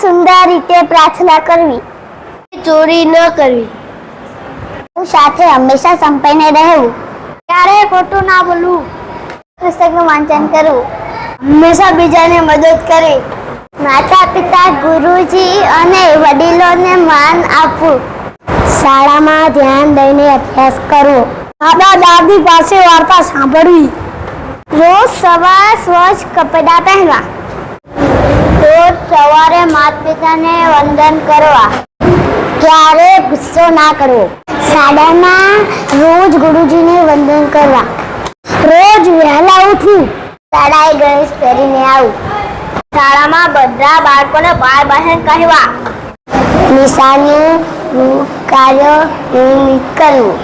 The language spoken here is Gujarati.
સુંદર રીતે પ્રાર્થના કરવી. ચોરી ન કરવી. સાથે હંમેશા સંપાઈને રહેવું. ક્યારેય ખોટું ના બોલવું? પુસ્તકનું વાંચન કરવું. હંમેશા બીજાને મદદ કરે. માતા પિતા ગુરુજી અને વડીલોને માન આપવું. શાળામાં ધ્યાન દઈને અભ્યાસ કરવો. દાદા દાદી પાસે વાર્તા સાંભળવી. રોજ સવાર સ્વચ્છ કપડાં પહેરવા. રોજ સવારે માતા વંદન કરવા ક્યારે ગુસ્સો ના કરવો. શાળામાં રોજ ગુરુજીને વંદન કરવા. રોજ વહેલા ઉઠવું. શાળાએ ગણેશ પહેરીને આવું. શાળામાં બધા બાળકોને બાર બહેન કહેવા. નિશાની કાર્ય કરવું.